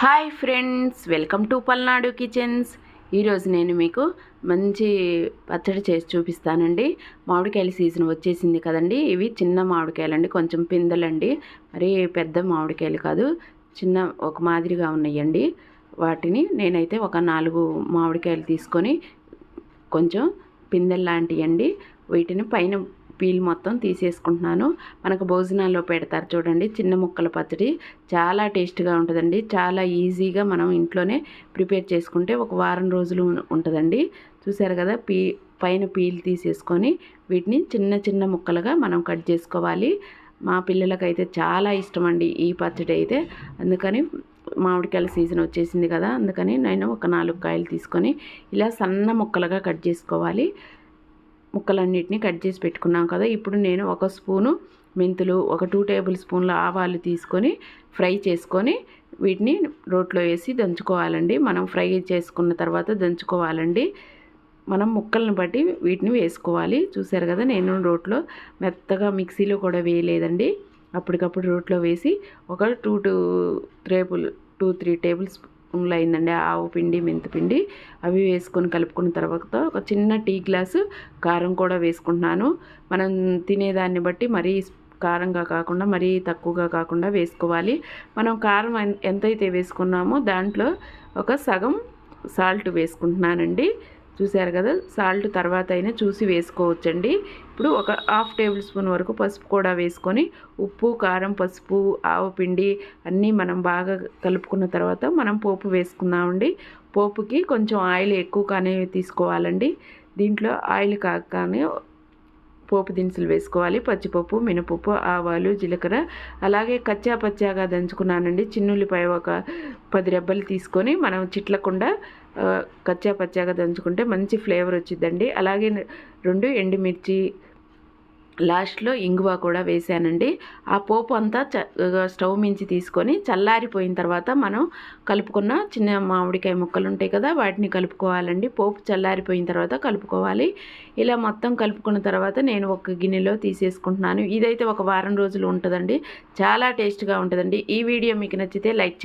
Hi friends welcome to Palnadu kitchens. ఈరోజు నేను మీకు మంచి పచ్చడి చేసి చూపిస్తానండి. మామిడికాయల సీజన్ వచ్చేసింది కదండి. ఇవి చిన్న మామిడికాయలండి కొంచెం పిందెలండి. మరి పెద్ద మామిడికాయలు కాదు చిన్న ఒక మాదిరిగా ఉన్నాయండి. వాటిని నేనైతే ఒక నాలుగు మామిడికాయలు తీసుకొని కొంచెం పిందెల్లాంటివి అండి వీటిని పైన పీల్ మొత్తం తీసేసుకుంటున్నాను. మనకు భోజనాల్లో పెడతారు చూడండి చిన్న ముక్కల పచ్చడి. చాలా టేస్ట్గా ఉంటుందండి. చాలా ఈజీగా మనం ఇంట్లోనే ప్రిపేర్ చేసుకుంటే ఒక వారం రోజులు ఉంటుందండి. చూసారు కదా పీ పైన పీల్ తీసేసుకొని వీటిని చిన్న చిన్న ముక్కలుగా మనం కట్ చేసుకోవాలి. మా పిల్లలకైతే చాలా ఇష్టం అండి ఈ పచ్చడి అయితే. అందుకని మామిడికాయల సీజన్ వచ్చేసింది కదా అందుకని నేను ఒక నాలుగు కాయలు తీసుకొని ఇలా సన్న ముక్కలుగా కట్ చేసుకోవాలి. ముక్కలన్నిటిని కట్ చేసి పెట్టుకున్నాం కదా. ఇప్పుడు నేను ఒక స్పూను మెంతులు ఒక టూ టేబుల్ స్పూన్ల ఆవాలు తీసుకొని ఫ్రై చేసుకొని వీటిని రోట్లో వేసి దంచుకోవాలండి. మనం ఫ్రై చేసుకున్న తర్వాత దంచుకోవాలండి. మనం ముక్కలను బట్టి వీటిని వేసుకోవాలి. చూసారు కదా నేను రోట్లో మెత్తగా మిక్సీలో కూడా వేయలేదండి. అప్పటికప్పుడు రోట్లో వేసి ఒక two two table two three table స్పూన్లు అయిందండి ఆవు పిండి మెంతిపిండి అవి వేసుకొని కలుపుకున్న తర్వాత ఒక చిన్న టీ గ్లాసు కారం కూడా వేసుకుంటున్నాను. మనం తినేదాన్ని బట్టి మరీ కారంగా కాకుండా మరీ తక్కువగా కాకుండా వేసుకోవాలి. మనం కారం ఎంతైతే వేసుకున్నామో దాంట్లో ఒక సగం సాల్ట్ వేసుకుంటున్నానండి. చూసారు కదా సాల్ట్ తర్వాత అయినా చూసి వేసుకోవచ్చండి. ఇప్పుడు ఒక హాఫ్ టేబుల్ స్పూన్ వరకు పసుపు కూడా వేసుకొని ఉప్పు కారం పసుపు ఆవపిండి అన్నీ మనం బాగా కలుపుకున్న తర్వాత మనం పోపు వేసుకుందామండి. పోపుకి కొంచెం ఆయిల్ ఎక్కువగానే తీసుకోవాలండి. దీంట్లో ఆయిల్ కాకనే పోపు దినుసులు వేసుకోవాలి. పచ్చిపప్పు మినపప్పు ఆవాలు జీలకర్ర. అలాగే కచ్చా పచ్చాగా దంచుకున్నానండి. చిన్నుల్లిపాయ ఒక పది రెబ్బలు తీసుకొని మనం చిట్లకుండా కచ్చా పచ్చాగా దంచుకుంటే మంచి ఫ్లేవర్ వచ్చిందండి అలాగే రెండు ఎండుమిర్చి లాస్ట్లో ఇంగువ కూడా వేసానండి ఆ పోపు అంతా స్టవ్ మించి తీసుకొని చల్లారిపోయిన తర్వాత మనం కలుపుకున్న చిన్న మామిడికాయ ముక్కలు ఉంటాయి కదా వాటిని కలుపుకోవాలండి. పోపు చల్లారిపోయిన తర్వాత కలుపుకోవాలి. ఇలా మొత్తం కలుపుకున్న తర్వాత నేను ఒక గిన్నెలో తీసేసుకుంటున్నాను. ఇదైతే ఒక వారం రోజులు ఉంటుందండి. చాలా టేస్ట్గా ఉంటుందండి. ఈ వీడియో మీకు నచ్చితే లైక్